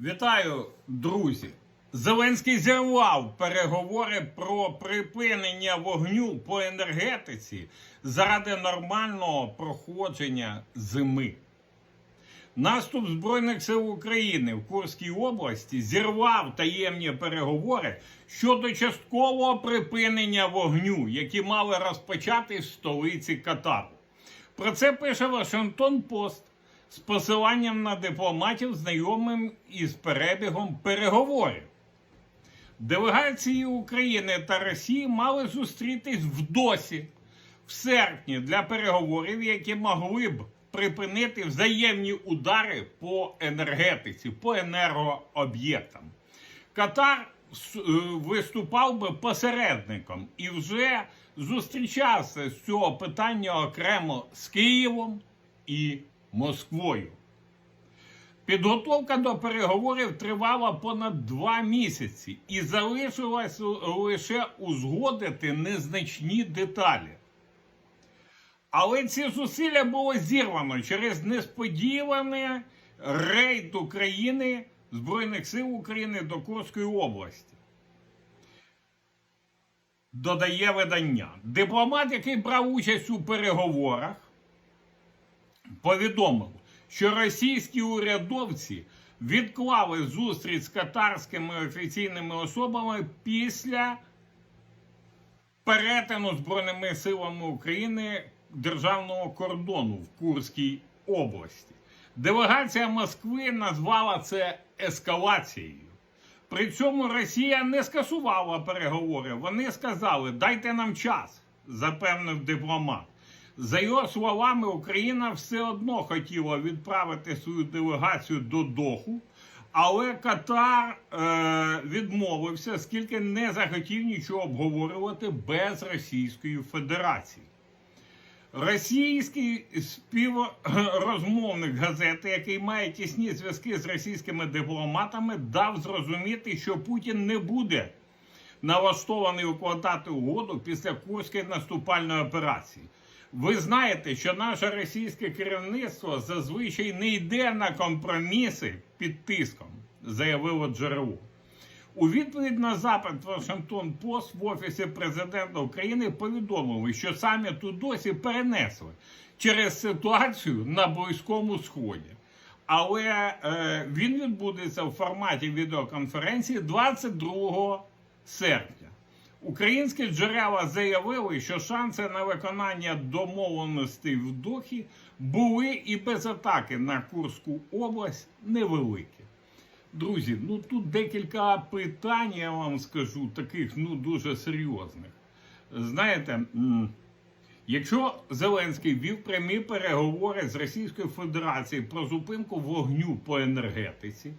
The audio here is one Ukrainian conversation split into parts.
Вітаю, друзі! Зеленський зірвав переговори про припинення вогню по енергетиці заради нормального проходження зими. Наступ Збройних сил України в Курській області зірвав таємні переговори щодо часткового припинення вогню, які мали розпочати в столиці Катару. Про це пише Вашингтон Пост з посиланням на дипломатів, знайомим із перебігом переговорів. Делегації України та Росії мали зустрітись в досі в серпні для переговорів, які могли б припинити взаємні удари по енергетиці, по енергооб'єктам. Катар е, виступав би посередником і вже зустрічався з цього питання окремо з Києвом і Москвою. Підготовка до переговорів тривала понад два місяці і залишилось лише узгодити незначні деталі. Але ці зусилля було зірвано через несподіваний рейд України Збройних сил України до Курської області. Додає видання. Дипломат, який брав участь у переговорах, повідомив, що російські урядовці відклали зустріч з катарськими офіційними особами після перетину Збройними силами України державного кордону в Курській області. Делегація Москви назвала це ескалацією. При цьому Росія не скасувала переговори. Вони сказали, дайте нам час, запевнив дипломат. За його словами, Україна все одно хотіла відправити свою делегацію до Доху, але Катар е, відмовився, оскільки не захотів нічого обговорювати без Російської Федерації. Російський співрозмовник газети, який має тісні зв'язки з російськими дипломатами, дав зрозуміти, що Путін не буде налаштований укладати угоду після Курської наступальної операції. Ви знаєте, що наше російське керівництво зазвичай не йде на компроміси під тиском, заявило джерело. У відповідь на запит Вашингтон Пост в офісі президента України повідомили, що саміт у досі перенесли через ситуацію на Близькому Сході. Але е, він відбудеться в форматі відеоконференції 22 серпня. Українські джерела заявили, що шанси на виконання домовленостей в Дохі були і без атаки на Курську область невеликі. Друзі, ну тут декілька питань, я вам скажу, таких ну дуже серйозних. Знаєте, якщо Зеленський вів прямі переговори з Російською Федерацією про зупинку вогню по енергетиці,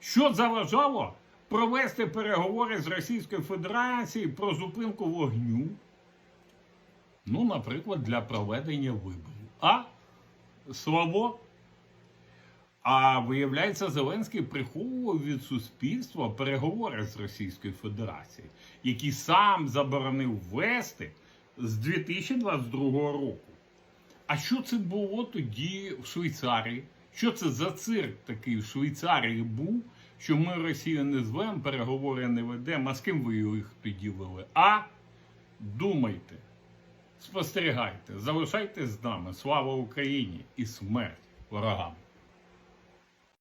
що заважало провести переговори з Російською Федерацією про зупинку вогню? Ну, наприклад, для проведення виборів. А? Слабо? А виявляється, Зеленський приховував від суспільства переговори з Російською Федерацією, які сам заборонив вести з 2022 року. А що це було тоді в Швейцарії? Що це за цирк такий в Швейцарії був, що ми Росію не звемо, переговори не ведемо? А з ким ви їх тоді вели? А думайте, спостерігайте, залишайтесь з нами. Слава Україні і смерть ворогам!